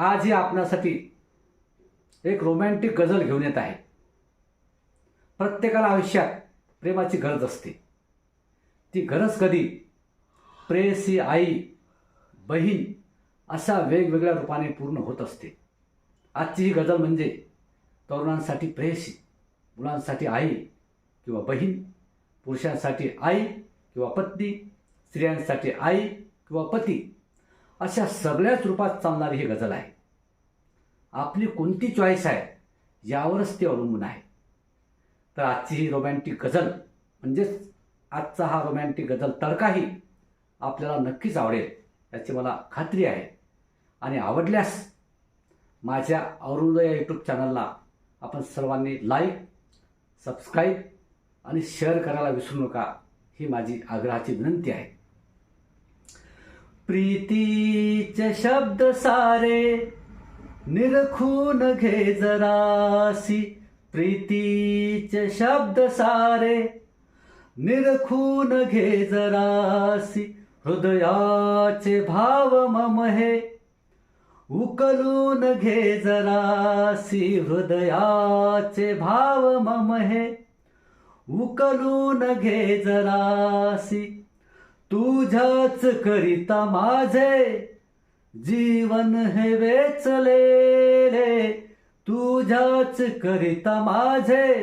आज ही आपणासाठी एक रोमॅन्टिक गझल घेऊन येत आहे. प्रत्येकाला आयुष्यात प्रेमाची गरज असते. ती गरज कधी? प्रेयसी आई बहीण अशा वेगवेगळ्या रूपाने पूर्ण होत असते. आजची ही गझल म्हणजे तरुणांसाठी प्रेयसी मुलांसाठी आई किंवा बहीण पुरुषांसाठी आई किंवा पत्नी स्त्रियांसाठी आई किंवा पती. अशा सगळ्याच रूपात चालणारी ही गझल आहे. आपली कोणती चॉईस आहे यावरच ती अवलंबून आहे. तर आजची ही रोमॅन्टिक गझल म्हणजेच आजचा हा रोमॅन्टिक गझल तडकाही आपल्याला नक्कीच आवडेल याची मला खात्री आहे. आणि आवडल्यास माझ्या अरुणोदय यूट्यूब चॅनलला आपण सर्वांनी लाईक सबस्क्राईब आणि शेअर करायला विसरू नका ही माझी आग्रहाची विनंती आहे. प्रीतीचे शब्द सारे निरखून घे जरासी. प्रीतीचे शब्द सारे निरखून घे जरासी. हृदयाचे भाव मम हे उकलून घे जरासी. हृदयाचे भाव मम हे उकलून घे जरासी. तुझ्याच करिता माझे जीवन हे वेचलेले. तुझ्याच करिता माझे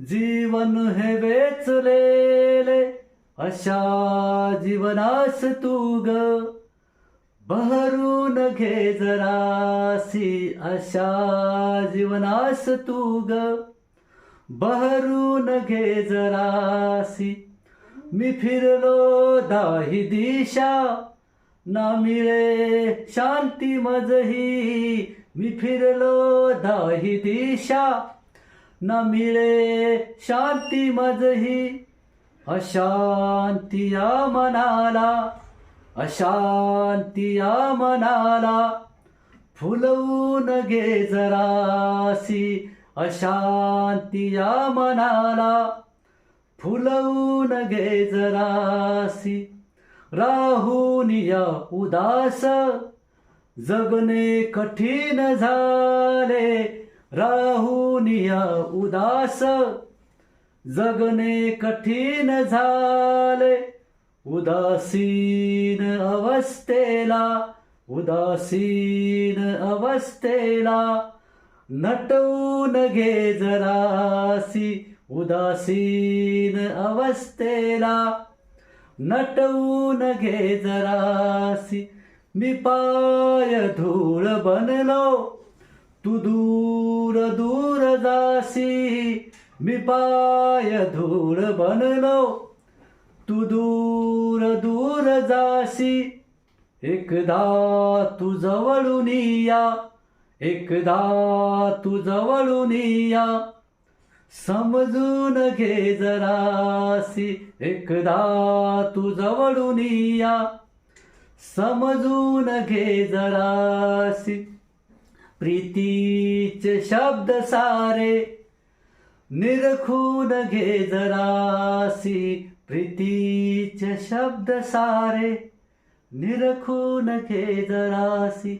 जीवन हे वेचलेले. अशा जीवनास तू ग. बहरून घे जरासी. अशा जीवनास तू ग. बहरून घे जरासी. मी फिरलो दाही दिशा. ना मिळे शांती मजही. मी फिरलो दाही दिशा. ना मिळे शांती मजही. अशांती या मनाला. अशांती या मनाला. फुलवून घे जरासी. अशांती या मनाला. फुलवून घे जरासी. राहून या उदास. जगणे कठीण झाले. राहून या उदास. जगणे कठीण झाले. उदासीन अवस्थेला उदासीन अवस्थेला नटवून घे जरासी. उदासीन अवस्थेला नटवून घे जरासी. मी पाय धूळ बनलो तू दूर दूर जासी. मी पाय धूळ बनलो तू दूर दूर जासी. एकदा तू जवळून या एकदा तू जवळून या. समजून घे जरासी. एकदा तू जवळून या. समजून घे जरासी. प्रीतीचे शब्द सारे. निरखून घे जरासी. प्रीतीचे शब्द सारे. निरखून घे जरासी.